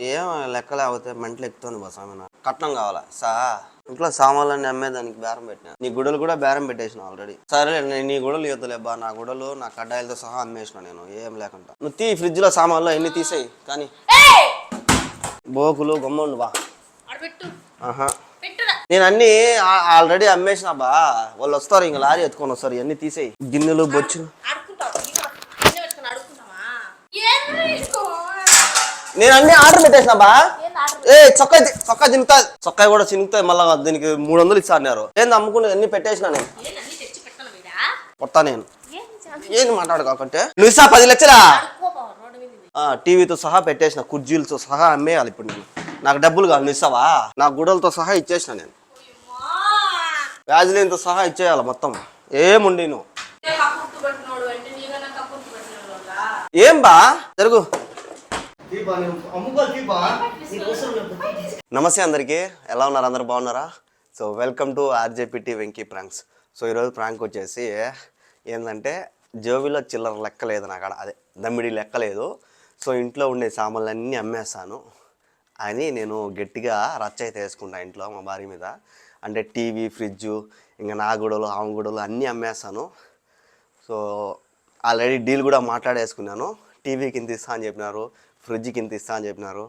ఏం లెక్క లేకపోతే మెంటలు ఎక్కుతుంది బస్ ఆమె నాకు. కట్నం కావాలా? సా. ఇంట్లో సామాన్లన్నీ అమ్మేదానికి బేరం పెట్టినా. నీ గుడలు కూడా బేరం పెట్టేసిన ఆల్రెడీ సరే నేను నీ గుడలు బా. నా గుడలు నా కడ్డాయిలతో సహా అమ్మేసిన నేను. ఏం లేకుండా. నువ్వు తీ ఫ్రిడ్జ్లో సామాన్లు ఎన్ని తీసేయి. కానీ బోకులు గమ్ముండు బా. ఆహా. నేను అన్ని ఆల్రెడీ అమ్మేసిన బా. వాళ్ళు వస్తారు ఇంక లారీ ఎత్తుకొని వస్తారు. ఇవన్నీ తీసేయి. గిన్నెలు బొచ్చులు నేను అన్ని ఆర్డర్ పెట్టేసిన బా ఏ చొక్కా చొక్కా చినుకుతుంది చొక్కా కూడా చినుకుతుంది మళ్ళీ దీనికి మూడు వందలు ఇస్తా అన్నారు. ఏంది అమ్ముకుని అన్ని పెట్టేసిన నేను? కొత్త నేను. ఏంది మాట్లాడుకోకంటే? నువ్వు ఇస్తా పది లక్షలా? టీవీతో సహా పెట్టేసిన కుర్జీలతో సహా అమ్మేయాలి ఇప్పుడు నేను నాకు డబ్బులు కావాలి నువ్వు ఇస్తావా? నా గుడలతో సహా ఇచ్చేసిన నేను. వ్యాజిలిన్తో సహా ఇచ్చేయాలి మొత్తం. ఏముండి నువ్వు? ఏం బా? జరుగు. నమస్తే అందరికీ. ఎలా ఉన్నారు? అందరు బాగున్నారా? So welcome to RJPT Venky pranks. So ఈరోజు ప్రాంక్ వచ్చేసి ఏంటంటే జోబిలో చిల్లర లెక్క లేదు నాకు అక్కడ అదే దమ్మిడి లెక్క లేదు. సో ఇంట్లో ఉండే సామాన్లన్నీ అమ్మేస్తాను అని నేను గట్టిగా రచ్చ అయితే వేసుకుంటా ఇంట్లో మా భార్య మీద. అంటే టీవీ ఫ్రిడ్జ్ ఇంకా నా గుడలు ఆమె గుడలు అన్నీ అమ్మేస్తాను. సో ఆల్రెడీ డీల్ కూడా మాట్లాడేసుకున్నాను. టీవీకి ఇంత ఇస్తా అని చెప్పినారు. ఫ్రిడ్జ్కి ఇంత ఇస్తా అని చెప్పినారు.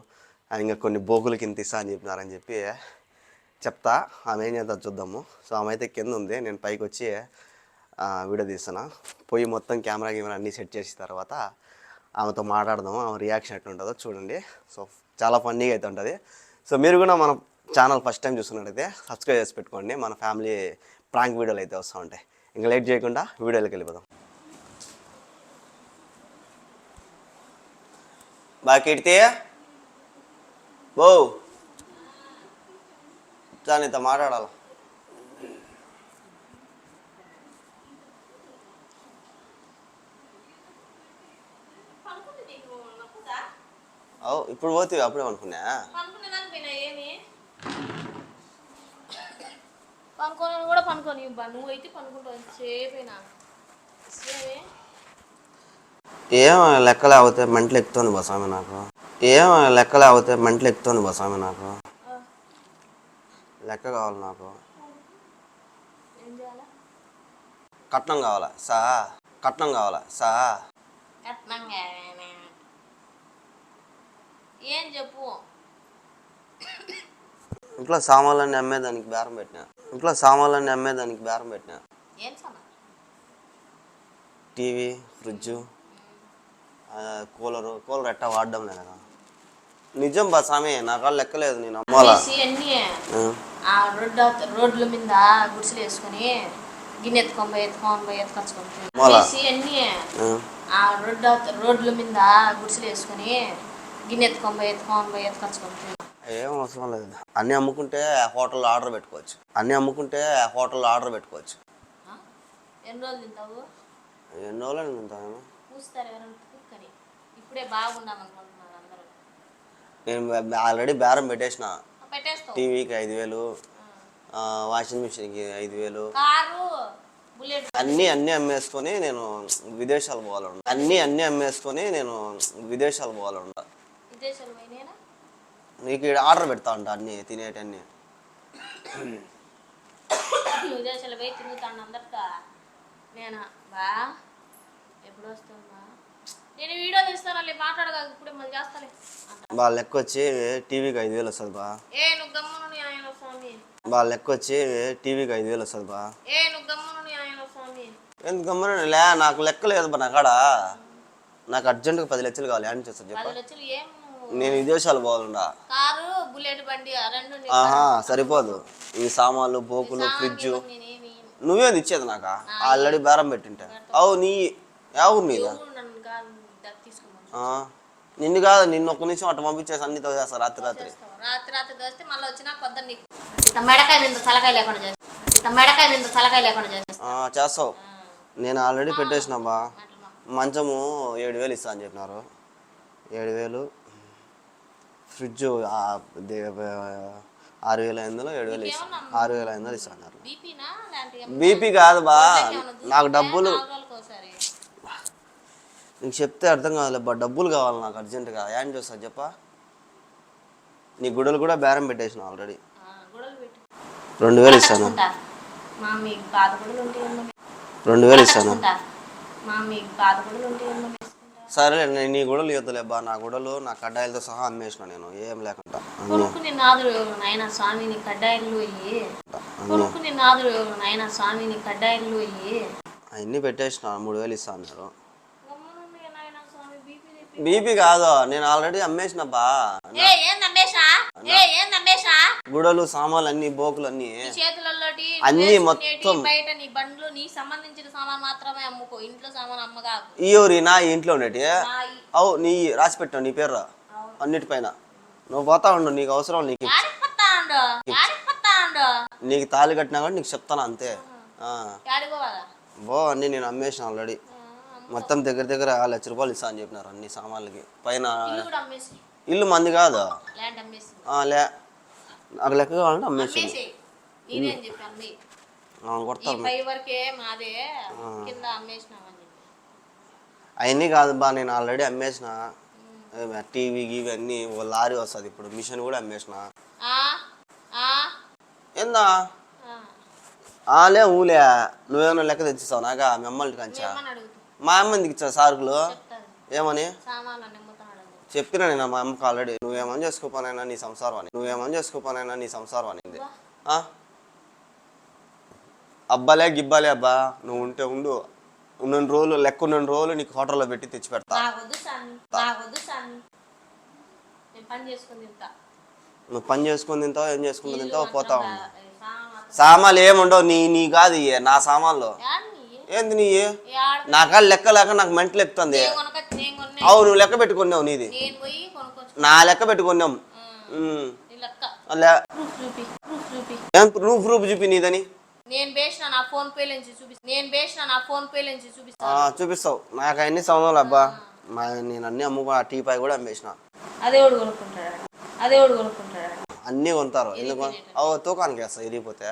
ఇంకా కొన్ని బోగులకి ఇంత ఇస్తా అని చెప్పినారు అని చెప్పి చెప్తా. ఆమె ఏం చేద్దాం చూద్దాము. సో ఆమె అయితే కింద ఉంది. నేను పైకి వచ్చి వీడియో తీస్తున్నా. పోయి మొత్తం కెమెరా కెమెరా అన్నీ సెట్ చేసిన తర్వాత ఆమెతో మాట్లాడదాము. ఆమె రియాక్షన్ ఎట్లుంటుందో చూడండి. సో చాలా ఫన్నీగా అయితే ఉంటుంది. సో మీరు కూడా మన ఛానల్ ఫస్ట్ టైం చూస్తున్నట్టయితే సబ్స్క్రైబ్ చేసి పెట్టుకోండి. మన ఫ్యామిలీ ప్రాంక్ వీడియోలు అయితే వస్తూ ఉంటాయి. ఇంకా లేట్ చేయకుండా వీడియోలోకి వెళ్ళిపోదాం. బాకిడితే కిడితే బో. నీతో మాట్లాడాలి? అవు ఇప్పుడు పోతే అప్పుడే అనుకున్నా పనుకోని కూడా పనుకోని నువ్వు అయితే పనుకుంటావు. సేపేనా సేమే ఏం లెక్క లేకపోతే మెంటలు ఎక్కుతుంది బస్ ఆమె నాకు. ఏం లెక్క లేకపోతే మెంటలు ఎక్కుతుంది బస్ ఆమె నాకు. లెక్క కావాలి నాకు. కట్నం కావాలా? సా. కట్నం కావాలా? సా. ఏం చెప్పు? ఇంట్లో సామాన్లన్నీ అమ్మేదానికి బేరం పెట్టినా. ఇంట్లో సామాన్లన్నీ అమ్మేదానికి బేరం పెట్టినా. టీవీ ఫ్రిడ్జు కూలరు కూలర్ ఎట్టా వాడడం లేదు కదా. నిజం బా స్వామి నాకు లెక్కలేదు నేను అమ్మాలా. రోడ్ల మీద గుడిసెలు వేసుకొని గిన్నె ఎత్తుకొని పోయి ఎత్తుకొని పోయి ఎత్తుకొచ్చుకొని మళ్ళా? అన్నీ ఆ. ఆ రోడ్డు అవత- రోడ్ల మీద గుడిసెలు వేసుకొని గిన్నె ఎత్తుకొని పోయి ఎత్తుకొని పోయి ఎత్తుకొచ్చుకొని ఏం అవసరం లేదు. అన్నీ అమ్ముకుంటే హోటల్లో ఆర్డర్ పెట్టుకోవచ్చు. అన్నీ అమ్ముకుంటే హోటల్లో ఆర్డర్ పెట్టుకోవచ్చు? ఎన్ని రోజులు తింటావు? ఎన్ని రోజులు తింటాను ఇప్పుడే బాగున్నాం అనుకుంటున్నారు అందరూ. నేను ఆల్రెడీ బేరం పెట్టేసిన. టీవీకి ఐదు వేలు వాషింగ్ మిషన్కి ఐదు వేలు. కారు బుల్లెట్ అన్నీ అన్నీ అమ్మేసుకొని నేను విదేశాలు పోవాలంట అన్నీ అన్నీ అమ్మేసుకొని నేను విదేశాలు పోయినాయినా? నీకు ఈడ ఆర్డర్ పెడతా ఉంటా అన్నీ తినేటన్నీ. విదేశాలు పోయి తిరుగుతాను అందరితో. నేనా? బా ఎప్పుడు వస్తావా నేను వీడియో మాట్లాడగా ఇప్పుడే మళ్ళీ చేస్తాలే. బా లెక్క వచ్చి టీవీకి ఐదు వేలు వస్తుంది బా. ఏ నువ్వు గమ్మును ఆయన స్వామి బా లెక్క వచ్చి టీవీకి ఐదు వేలు వస్తుంది బా. ఏ నువ్వు గమ్మును ఆయన స్వామి ఎందుకు గమ్మని లే నాకు లెక్క లేదు బా నాకాడ నాకు అర్జెంటుగా పది లక్షలు కావాలి అని చేస్తా చెప్ప. పది లక్షలు ఏం నువ్వు? నేను విదేశాలు పోవాలండా కారు బుల్లెట్ బండి ఆ రెండు నీ ఆహా సరిపోదు. ఈ సామాన్లు బోకులు ఫ్రిడ్జ్. నేనేమి నువ్వేది ఇచ్చేది నాకా? ఆల్రెడీ బేరం పెట్టింటే. అవు నీ ఎవరు నీదా ఎవరు నన్ను కాదు దగ్ తీసుకోమని ఆ, నిన్ను కాదు నిన్ను ఒక్క నిమిషం అట్ట పంపించేసి అన్ని తోసేస్తా రాత్రి రాత్రి. చేస్తావు. రాత్రి రాత్రి దోస్తే మళ్ళీ వచ్చినా పొద్దున్న నీకు. మెడకాయ మీద తలకాయ లేకుండా మెడకాయ మీద తలకాయ లేకుండా చేస్తావు. నేను ఆల్రెడీ పెట్టేసిన బా మంచము ఏడు వేలు ఇస్తా అని చెప్పినారు. ఏడు వేలు. ఫ్రిడ్జ్ ఆరు వేల ఐదు వందలు ఏడు వేలు ఇస్తా. ఆరు వేల ఐదు వందలు ఇస్తా అన్నారు. బీపీ కాదు బా. నాకు డబ్బులు నీకు చెప్తే అర్థం కావాలి బా డబ్బులు కావాలి నాకు అర్జెంటుగా. ఏం చేస్తా చెప్పా? నీ గుడలు కూడా బేరం పెట్టేసిన ఆల్రెడీ గొడవలు రెండు వేలు ఇస్తాను? గొడవలు రెండు వేలు ఇస్తాను? గొడవలు. సరే నేను నీ గుడలు ఇవ్వదులే బా నా గుడలు నా కడ్డాయిలతో సహా అమ్మేసిన నేను ఏం లేకుండా. అన్నీ. కొనుక్కుని నాదుడు ఎవరు? నాయన స్వామిని బీపీ కాదు. నేను ఆల్రెడీ అమ్మేసిన బా. ఏ ఏం నమ్మేసా ఏ ఏం నమ్మేసా గుడలు సామాన్లు అన్ని బోకులు అన్ని నీ చేతులలోటి అన్నీ వేసుకునేటి, మొత్తం. బయట నీ బండ్లు నీ సంబంధించిన సామాన్ మాత్రమే అమ్ముకో. ఇంట్లో సామాన్ అమ్మగా. ఈ ఊరి నా ఇంట్లో ఉండేటి. అవు నీ రాసి పెట్టావు నీ పేరు అన్నిటిపైన. నువ్వు పోతా ఉండు నీకు అవసరం నీకు. నీకు తాళి కట్టినా కూడా నీకు చెప్తాను అంతే. ఆ. బో అన్నీ నేను అమ్మేసిన ఆల్రెడీ మొత్తం దగ్గర దగ్గర లక్ష రూపాయలు ఇస్తా అని చెప్పినారు అన్ని సామాన్లకి. పైన ఇల్లు మంది కాదు? లే. నాకు లెక్క కావాలంటే అమ్మేసి. అవన్నీ కాదు బా నేను ఆల్రెడీ అమ్మేసిన. టీవీ గీవీ అన్నీ ఓ లారీ వస్తుంది ఇప్పుడు. మిషన్ కూడా అమ్మేసిన. ఏందా? ఆ. ఆలే ఊలే నువ్వేమన్నా లెక్క తెచ్చిస్తావు? నాగా మీ అమ్మల్ని కంచా మా అమ్మ ఎందుకు ఇచ్చా సార్కులు ఏమని. చెప్పినా నేను మా అమ్మకి ఆల్రెడీ నువ్వేమని చేసుకోపోనైనా నీ సంసారం అని. నువ్వేమని చేసుకోపోనైనా నీ సంసారం అనింది? అబ్బాలే గిబ్బాలే అబ్బా నువ్వు ఉంటే ఉండు. ఉన్న రోజులు లెక్క ఉన్న రోజులు నీకు హోటల్లో పెట్టి తెచ్చి పెడతా. నువ్వు పని చేసుకుని తింటావు ఏం చేసుకుని తింటావు? పోతా మాత్రం ఉంటావు రా- సామాన్ మాత్రం- సామాన్లు. ఏముండవు నీ నీ కాదు నా సామాన్లు? ఏంది నీ? యాడ్ నా కాడ లెక్క లేక నాకు నేను కొన్నా అవు నువ్వు లెక్క పెట్టుకున్నావు నీది. నా లెక్క పెట్టుకున్నాం. ప్రూఫ్ చూపి ప్రూఫ్ చూపి. చూపి నీదని? నేను వేసిన నా ఫోన్ పే నుంచి చూపిస్తా నేను వేసిన నా ఫోన్ పే నుంచి చూపిస్తావు. నాకు అన్ని సంవత్సరాలు అబ్బా. నేను అన్ని అమ్ముకో టీ పై కూడా అమ్మేసిన. అదే వాడు కొనుక్కుంటాడు? అదే వాడు కొనుక్కుంటాడు? అన్నీ కొంటారు. ఎందుకు? అవు తూకానికి వేస్తా ఇరిగిపోతే.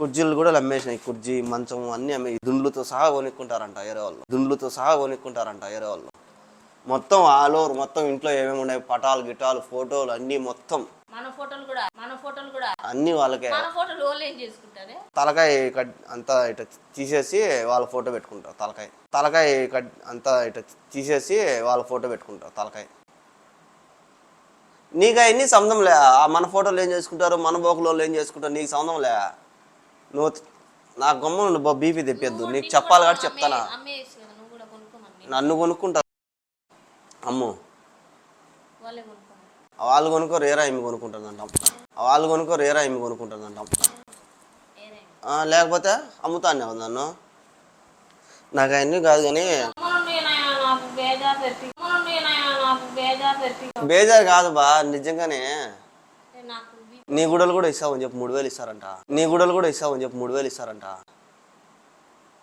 కుర్జీలు కూడా అమ్మేసిన ఈ కుర్జీ మంచం అన్నీ అమ్మే దుండ్లతో సహా కొనుక్కుంటారంట వేరే వాళ్ళు. దుండ్లతో సహా కొనుక్కుంటారంట వేరే వాళ్ళు. మొత్తం ఆల్ ఓవర్ మొత్తం ఇంట్లో ఏమేమి ఉన్నాయి? పటాలు గిటాలు ఫోటోలు అన్నీ మొత్తం. మన ఫోటోలు కూడా మన ఫోటోలు కూడా. అన్నీ వాళ్ళకే. మన ఫోటోలు వాళ్ళు ఏం చేసుకుంటారే? తలకాయ కట్ అంతా ఇట తీసేసి వాళ్ళ ఫోటో పెట్టుకుంటారు తలకాయ. తలకాయ కట్ అంతా ఇట తీసేసి వాళ్ళ ఫోటో పెట్టుకుంటారు తలకాయ. నీకు అవన్నీ సంబంధం లే? మన ఫోటోలు ఏం చేసుకుంటారు? మన బోకుల ఏం చేసుకుంటారు? నీకు సంబంధం లే? నువ్వు నాకు గమ్మ బీపీ తెప్పిద్దు నీకు చెప్పాలి కాబట్టి చెప్తానా? నన్ను కొనుక్కుంటారు అమ్ము. వాళ్ళు కొనుక్కో రేరా ఇమ్మి కొనుక్కుంటుందంటాం. వాళ్ళు కొనుక్కో రేరా ఇమ్మి కొనుక్కుంటుందంటాం. లేకపోతే అమ్ముతానే నన్ను. నాకు అవన్నీ కాదు కానీ బేజార్ బేజారు కాదు బా నిజంగానే. నాకు నీ గుడలు కూడా ఇస్తావని చెప్పి మూడు వేలు ఇస్తారంట. నీ గుడలు కూడా ఇస్తావని చెప్పి మూడు వేలు ఇస్తారంట.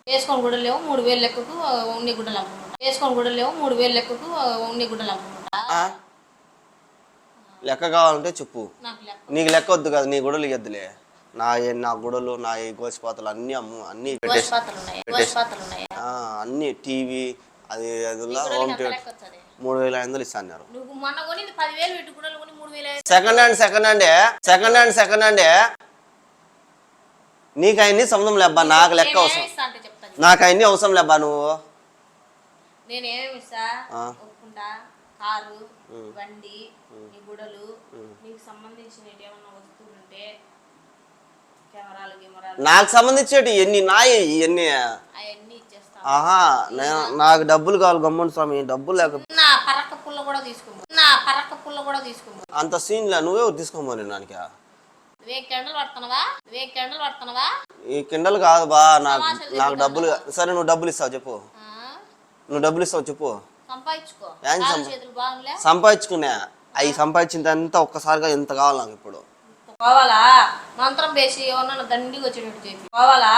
వేసుకొని కూడా లేవు మూడు వేలు లెక్కకు ఉన్ని గుడ్డలు అమ్ముకుంటా. వేసుకొని కూడా లేవు మూడు వేలు లెక్కకు ఉన్ని గుడ్డలు అమ్ముకుంటా? లెక్క కావాలంటే చెప్పు. నాకు లెక్క. వద్దు కదా నీ గుడలు ఇవ్వద్దులే నా ఏ- నా గుడలు నా గోసిపాతలు అన్నీ అమ్ము అన్నీ పెట్టేసి అన్నీ టీవీ అది అది హోమ్ థియేటర్ మూడు వేల ఐదు వందలు ఇస్తా అన్నారు. సెకండ్ హ్యాండ్ సెకండ్ హ్యాండే సెకండ్ హ్యాండ్ సెకండ్ హ్యాండే. నీకు అవన్నీ సంబంధం లేబ్బా నాకు లెక్క అవసరం. నాకు. అవన్నీ అవసరం లేబ్బా నువ్వు. కారు బండి నీ గుడలు నీకు సంబంధించిన ఏమన్నా వస్తువులు ఉంటే కెమెరాలు గిమరాలు. నాకు సంబంధించేటి ఎన్ని నాయి ఇవన్నీ ఆహా నాకు డబ్బులు కావాలి గమ్మున స్వామి డబ్బులు లేక నా పరక పుల్ల కూడా తీసుకోము నా పరక పుల్ల కూడా తీసుకోము అంత నువ్వే తీసుకోమని నానికి నువ్వేం కెండలు పడుతున్నావా నువ్వేం కెండలు పడుతున్నావా ఈ కిండలు కాదు బా నాకు నాకు డబ్బులు సరే నువ్వు డబ్బులు ఇస్తావు చెప్పు? నువ్వు డబ్బులు ఇస్తావు చెప్పు. సంపాదించుకో. ఏం కాలు సంపా- చేతులు బాగుంలే సంపాదించుకునే. అవి సంపాదించిందంతా ఒక్కసారిగా ఎంత కావాలి నాకు ఇప్పుడు? పోవాలా మంత్రం వేసి ఎవరన్నా వచ్చేటట్టు చెప్పి పోవాలా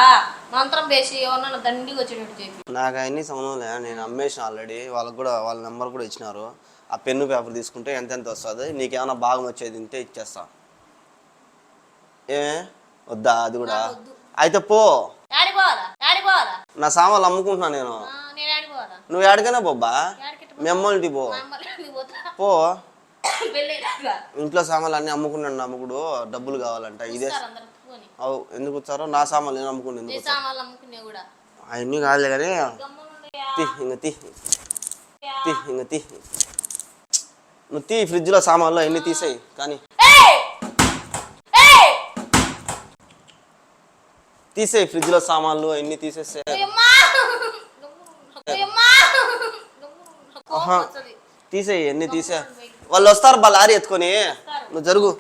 మంత్రం వేసి ఎవరన్నా వచ్చేటట్టు చెప్పి నాకు అవన్నీ సంబంధం లే నేను అమ్మేసిన ఆల్రెడీ వాళ్ళకి కూడా వాళ్ళ నెంబర్ కూడా ఇచ్చినారు. ఆ పెన్ను పేపర్ తీసుకుంటే ఎంత ఎంత వస్తుంది? నీకేమైనా భాగం వచ్చేది ఉంటే ఇచ్చేస్తా. ఏ? వద్దా? అది కూడా. అయితే పో. నా సామాన్లు అమ్ముకుంటున్నా నేను. నువ్వు ఎక్కడికైనా పోబ్బా? యాడికి మీ అమ్మోళ్ళ ఇంటికి పో. పో ఇంట్లో సామాన్లు అన్నీ అమ్ముకున్నాడు అమ్ముకుడు. డబ్బులు కావాలంట. ఇదే. అవు ఎందుకు వచ్చారో? నా సామాన్లు నేను అమ్ముకుని ఎందుకు అవన్నీ కాదులే కానీ. తీ ఇంక తీ తీ ఇంక తీ నువ్వు తీ ఫ్రిడ్జ్లో సామాన్లు అన్నీ తీసేయి కానీ! తీసేయి ఫ్రిడ్జ్లో సామాన్లు అన్నీ. వస్తది. తీసేయి ఎన్ని తీసే వాళ్ళు వస్తారు బా లారీ ఎత్తుకొని. నువ్వు జరుగు.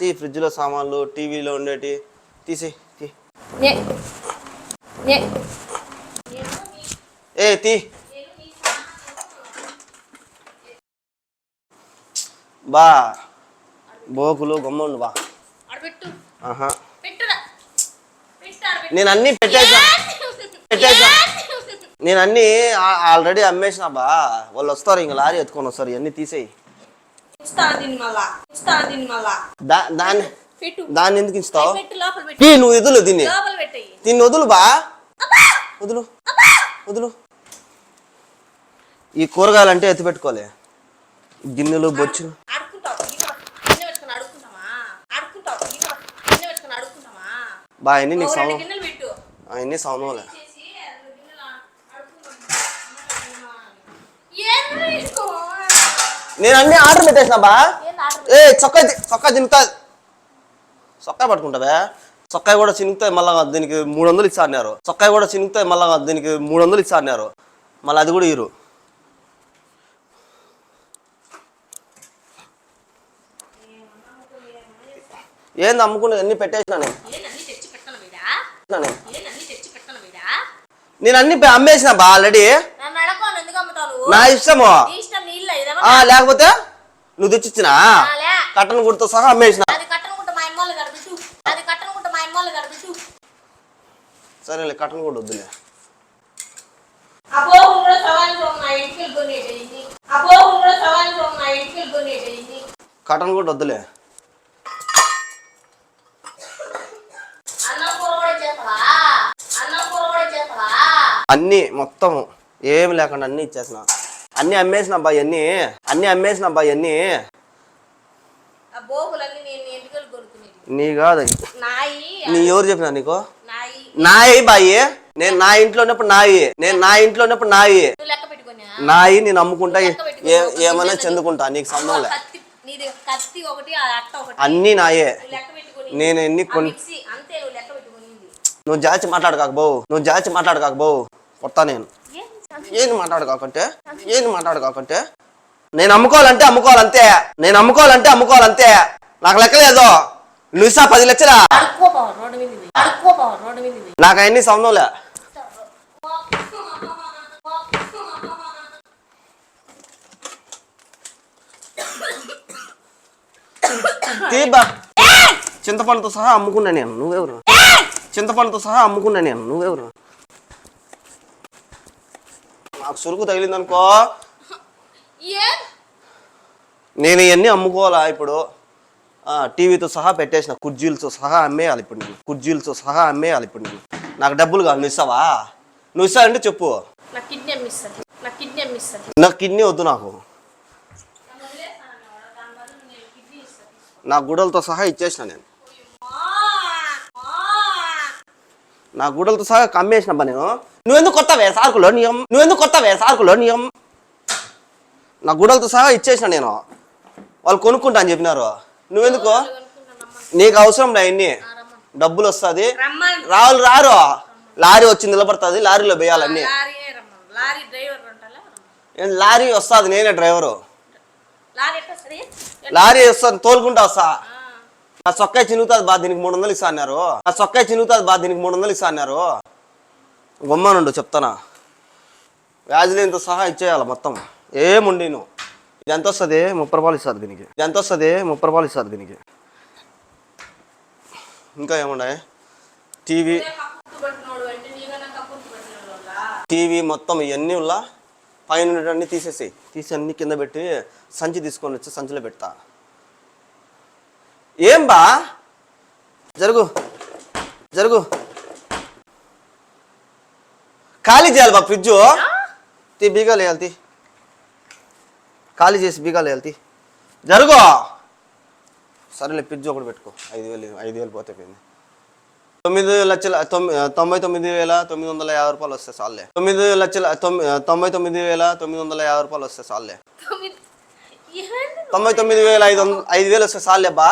తీ ఫ్రిడ్జ్లో సామాన్లు టీవీలో ఉండేటి తీసేయి ఏ తీ. బా బోకులు గమ్ముండు బా. ఆహా. నేను అన్ని పెట్టేసా. పెట్టేసా. నేను అన్ని ఆల్రెడీ అమ్మేసిన బా. వాళ్ళు వస్తారు ఇంక లారీ ఎత్తుకొని వస్తారు. ఇవన్నీ తీసేయి. దీన్ని దీన్ని ఎందుకు ఇస్తావు? నువ్వు వదులు దీన్ని. దీన్ని వదులు బా. వదులు. వదులు. ఈ కూరగాయలు అంటే ఎత్తి పెట్టుకోలే. గిన్నెలు అడుక్కుంటావా బా అన్ని నీకు పెట్టు. అవన్నీ ఇది? నేను అన్ని ఆర్డర్ పెట్టేసిన బా. ఏ చొక్కా చొక్కా తినుతా చొక్కా పట్టుకుంటావే? చొక్కా కూడా చినుకుతాయి మళ్ళా దీనికి మూడు వందలు ఇస్తా అన్నారు. చొక్కా కూడా చినుకుతాయి మళ్ళా దీనికి మూడు వందలు ఇస్తా అన్నారు. మళ్ళీ అది కూడా ఇరు ఏంది అమ్ముకునే అన్ని పెట్టేసిన నేను. అన్ని అమ్మేసిన బా ఆల్రెడీ. నా ఇష్టము. లేకపోతే నువ్వు తెచ్చిచ్చినా? కట్టను గుర్తు సహా అమ్మేసిన. సరేలే కట్టను కూడా వద్దులే. అబ్బో కూడా సవాల్ నా ఇంటికి కొనేటయింది అబ్బో కూడా సవాల్ నా ఇంటికి కొనేటయింది కట్టను కూడా వద్దులే అన్నం కూర కూడా చేస్తావా అన్నం కూర కూడా చేస్తావా అన్నీ మొత్తం ఏమి లేకుండా అన్నీ ఇచ్చేసిన అన్నీ అమ్మేసిన అబ్బాయి అన్నీ అన్నీ అమ్మేసిన అబ్బాయి అన్నీ నీ కాదు. నీ ఎవరు చెప్పినా నీకు? నాయి. బాయి. నేను నా ఇంట్లో ఉన్నప్పుడు నాయి. నేను నా ఇంట్లో ఉన్నప్పుడు నాయి. నాయి నేను అమ్ముకుంటా. ఏమైనా చెందుకుంటా. నీకు సంబంధం లే. అన్నీ నాయే. నేను ఎన్ని కొన్ని నువ్వు జాచి మాట్లాడకాక బావు. నువ్వు జాచి మాట్లాడకాక బావు. కొత్త నేను. ఏం ఏంది మాట్లాడకాకంటే? ఏంది మాట్లాడకాకంటే? నేను అమ్ముకోవాలంటే అమ్ముకోవాలంతే. నేను అమ్ముకోవాలంటే అమ్ముకోవాలంతే. నాకు లెక్కలేదు ఇస్తా పది లక్షలా. నాకు అవన్నీ సంబంధంలే? తీబా చింతపండుతో సహా అమ్ముకున్నా నేను నువ్వెవరు? చింతపండుతో సహా అమ్ముకున్నా నేను నువ్వెవరు? నాకు సురుకు తగిలిందనుకో. నేను ఇవన్నీ అమ్ముకోవాలా ఇప్పుడు? టీవీతో సహా పెట్టేసిన కుర్జీలతో సహా అమ్మేయాలి ఇప్పుడు నేను. కుర్జీలతో సహా అమ్మేయాలి ఇప్పుడు నేను. నాకు డబ్బులు కావాలి నువ్వు ఇస్తావా నువ్వు ఇస్తావంటే చెప్పు నా నాకు కిడ్నీ వద్దు నాకు. నా గుడలతో సహా ఇచ్చేసిన నేను. నా గుడలతో సహా కమ్మేసిన అబ్బా నేను. నువ్వెందుకు కొత్తవే సార్కులో? నియం నువ్వెందుకు కొత్తవే సార్కులో? నియం నా గుడలతో సహా ఇచ్చేసిన నేను. వాళ్ళు కొనుక్కుంటా అని చెప్పినారు. నువ్వెందుకు? నీకు అవసరం లే అన్ని డబ్బులు వస్తుంది. రావులు రారు. లారీ వచ్చి నిలబడుతుంది. లారీలో వేయాలన్నీ లారీ వస్తుంది. నేనే డ్రైవరు. లారీ వస్తుంది. తోలుకుంటా వస్తా. నా చొక్కాయి చినుగుతుంది బా దీనికి మూడు వందలు ఇస్తా అన్నారు. నా చొక్కాయి చినుగుతుంది బా దీనికి మూడు వందలు ఇస్తా అన్నారు. గొమ్మనుండు చెప్తానా? వ్యాజిలీన్తో సహా ఇచ్చేయాలి మొత్తం. ఏముండి నువ్వు ఇది ఎంత వస్తుంది? ముప్పై రూపాయలు ఇస్తుంది దీనికి. ఇది ఎంత వస్తుంది? ముప్పై రూపాయలు ఇస్తుంది దీనికి. ఇంకా ఏమున్నాయి టీవీ టీవీ మొత్తం ఇవన్నీ ఉల్లా పైన ఉన్నవన్నీ తీసేసి తీసి అన్ని కింద పెట్టి సంచి తీసుకొని వచ్చి సంచిలో పెడతా. ఏం బా జరుగు. జరుగు. ఖాళీ చేయాలి బా ఫ్రిడ్జ్. తీ బీగాలు వేయాలి తీ. ఖాళీ చేసి బీగాలు వేయాలి తీ. జరుగు. సరేలే పిజ్జు ఒకటి పెట్టుకో. ఐదు వేలు ఐదు వేలు పోతే పోయింది. తొమ్మిది లక్షల తొంభై తొమ్మిది వేల తొమ్మిది వందల యాభై రూపాయలు వస్తే చాలే తొమ్మిది లక్షల తొమ్మిది తొంభై తొమ్మిది వేల తొమ్మిది వందల యాభై రూపాయలు వస్తే చాలే తొమ్మిది ఏంది తొంభై తొమ్మిది వేల ఐదు ఐదు వేలు వస్తే చాలే బా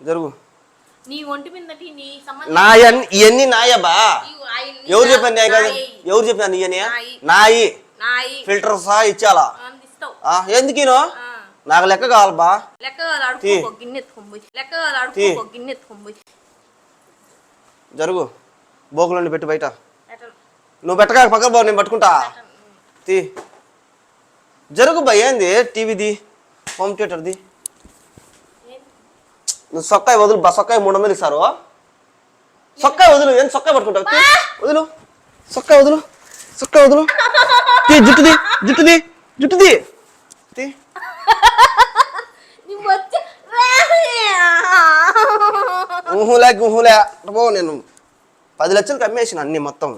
జరుగు. నీ ఒంటి మీద నీ సంబంధం ఇవన్నీ నాయా బా ఇవి ఆయన- ఎవరు చెప్పాను నాయ కాదు. ఎవరు చెప్పాను ఇవన్నీ నాయి. ఫిల్టర్ సహా ఇచ్చాలా? ఆ. నాకు లెక్క కావాలి బా. లెక్క గిన్నె లెక్క గిన్నె జరుగు. బోకులండి పెట్టి బయట. నువ్వు పెట్టగా పక్కన బావు నేను పట్టుకుంటా. తీ. జరుగు ఏంది? టీవీది. హోమ్ థియేటర్ది నువ్వు సొక్కాయి వదులు బా సొక్కాయి మూడు వందలు ఇస్తారు. సొక్కాయి వదులు ఏం సొక్కాయి పట్టుకుంటావు? వదులు. సొక్కాయి వదులు సొక్కాయి వదులు. తీ జుట్టుది జుట్టుది జుట్టుది ఊహులే ఊహులే. పో నేను పది లక్షలు కమ్మేసిన అన్ని మొత్తం.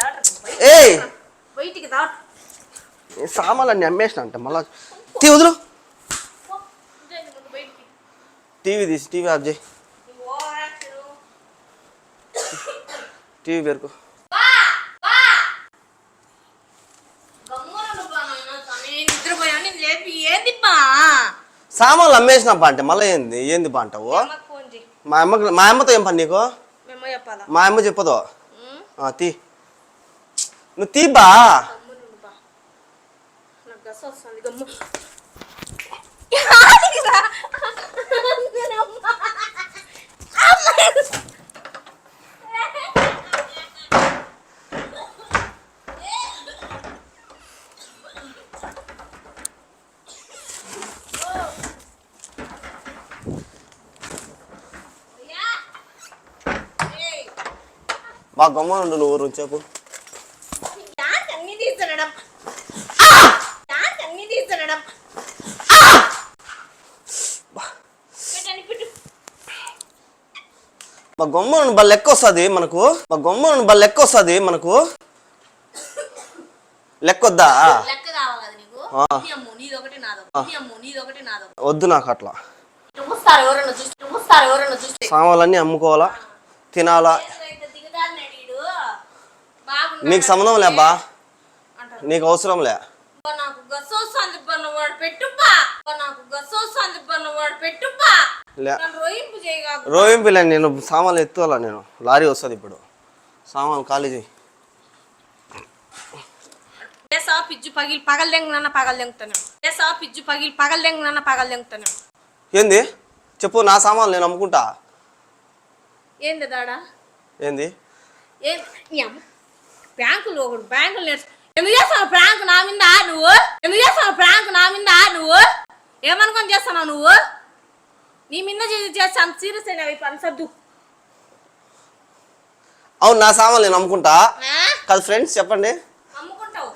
దాటను బయటికి దాట బయటికి దాటను ఏయ్ బయటికి దాట ఈ సామాన్లు అన్ని అమ్మేసిన అంటే మళ్ళా తీ వదులు బయటికి. టీవీ తీసి టీవీ ఆఫ్ చేయి. టీవీ పేరుకు. బా బా. గమ్మున బా నాయనా తనే నిద్రపోయాని లేపి ఏంది బా? సామాన్లు అమ్మేసిన బా అంటే మళ్ళీ ఏంది ఏంది బా అంటావు? చేయి. మా అమ్మకి మా అమ్మతో ఏం పని నీకు? మా అమ్మ చెప్పదు. తీ. నువ్వు తీ బా గమ్మున ఉండు బా నాకు గస వస్తుంది గమ్ము యాడికి రా? అమ్మ. అమ్మ. అయ్యా. ఏయ్. మా గమ్మ నువ్వు ఊరు చెప్పు యాక్ అన్ని తీసనడం యాక్ అన్ని తీసనడం పెట్టని పెట్టు మా గమ్మ బా లెక్క వస్తుంది మనకు. మా గమ్మ బా లెక్క వస్తుంది మనకు లెక్క వద్దా నీకు అట్లా. సామాన్లన్నీ అమ్ముకోవాలా? తినాలా? నీకు సంబంధం లే బా అంటారు. నీకు అవసరం లే. నాకు రోయింపిలే నేను సామాన్లు ఎత్తుకోవాలా నేను? లారీ వస్తుంది ఇప్పుడు. సామాన్లు ఖాళీ చేయి. ఏసా పిజ్జు పగిలి పగలు దెంగునన్న పగలు దెంగుతాను ఏసా పిజ్జు పగిలి పగలు దెంగునన్న పగలు దెంగుతాను ఏంది? చెప్పు నా సామాన్లు నేను అమ్ముకుంటా? ఏంది దాడా? ఏంది? ఏ నీ అమ్మ. బ్యాంకులు ఒకడు బ్యాంకులు నేర్చు. ఎందుకు చేస్తావు ప్రాంక్ నా మీద నువ్వు? ఎందుకు చేస్తావు ప్రాంక్ నా మీద నువ్వు? ఏమనుకొని చేస్తున్నావు నువ్వు? నీ మీద చేసి అంత సీరియస్ అయినా పని సర్దు అవును నా సామాన్లు నేను అమ్ముకుంటా? కాదు ఫ్రెండ్స్ చెప్పండి. అమ్ముకుంటావు.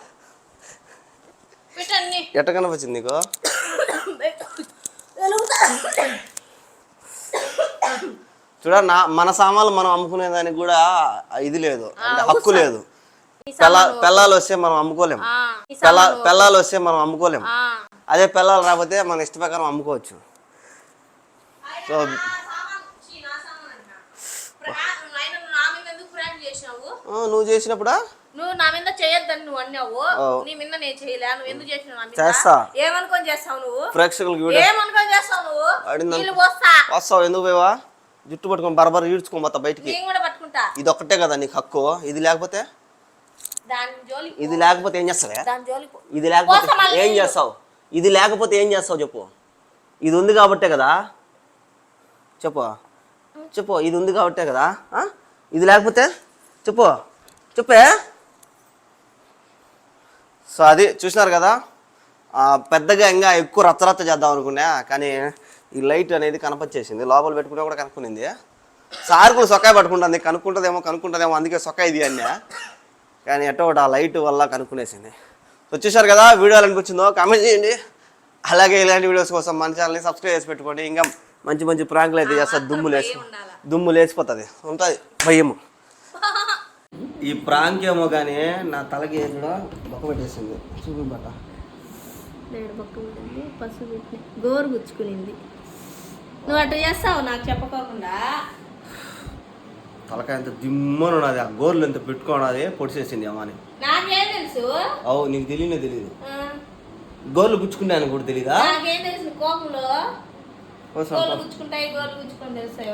ఎట్ట కనిపించింది నీకు? చూడ నా మన సామాన్లు మనం అమ్ముకునే దానికి కూడా ఇది లేదు. అంటే హక్కు లేదు. పెళ్ళాలు వస్తే మనం అమ్ముకోలేం. ఆ, ఈ పెళ్ళ సామాను. పెళ్ళాలు వస్తే మనం అమ్ముకోలేం. ఆ. అదే పెళ్ళాలు రాకపోతే మన ఇష్ట ప్రకారం అమ్ముకోవచ్చు. సో నువ్వు చేసినప్పుడా? నువ్వు నా మీద చేయొద్దని నువ్వు అన్నావు. నీ మీద నేను చేయలే నువ్వు ఎందుకు చేసినావు చేస్తా. ఏమనుకొని చేస్తావు నువ్వు? ప్రేక్షకులకి ఏమనుకొని చేస్తావు నువ్వు? వస్తావు? ఎందుకు పోవా జుట్టు పట్టుకొని బరబర ఈడ్చుకొని పోతా బయటికి. ఇది ఒక్కటే కదా నీకు హక్కు. ఇది లేకపోతే? ఇది లేకపోతే ఏం చేస్తావే. ఇది లేకపోతే ఏం. చేస్తావు? ఇది లేకపోతే ఏం చేస్తావు చెప్పు. ఇది ఉంది కాబట్టే కదా? చెప్పు. చెప్పు ఇది ఉంది కాబట్టే కదా? ఇది లేకపోతే చెప్పు. చెప్పే. సో అది చూసినారు కదా? పెద్దగా ఇంకా ఎక్కువ రచ్చరచ్చ చేద్దాం అనుకున్నా కానీ ఈ లైట్ అనేది కనపచ్చేసింది. లోపల పెట్టుకున్నా కూడా కనుక్కునింది. సార్ కూడా సొక్కాయ పట్టుకుంటుంది. కనుక్కుంటుందేమో కనుక్కుంటుందేమో అందుకే సొక్కా ఇది అన్నా. కానీ ఎటో ఆ లైట్ వల్ల కనుక్కునేసింది. సో చూశారు కదా వీడియో అనిపించిందో? కామెంట్ చేయండి. అలాగే ఇలాంటి వీడియోస్ కోసం మన ఛానల్ని సబ్స్క్రైబ్ చేసి పెట్టుకోండి. ఇంకా మంచి మంచి ప్రాంకులు అయితే చేస్తుంది దుమ్ము భయం ఉండాలా. దుమ్ము లేచిపోతుంది ఉంటుంది. భయము. ఈ ప్రాంక్ ఏమో కానీ నా తలకి కూడా బొక్క పెట్టేసింది. చూపిబట్ట లేడు పక్క ఉండింది పసుపు పెట్టి గోరు గుచ్చుకునింది. నువ్వు అటు చేస్తావు నాకు చెప్పకోకుండా? తలకాయ ఎంత దిమ్మను ఉన్నది ఆ గోర్లు ఎంత పెట్టుకోనది పొడిచేసింది అమ్మని నాకేం తెలుసు? అవు నీకు తెలియనే తెలియదు గోర్లు గుచ్చుకున్నాను కూడా తెలీదా? నాకేం తెలుసు కోపంలో? ఓ గుచ్చుకుంటాయి గోర్లు గుచ్చుకొని తెలుస్తాయి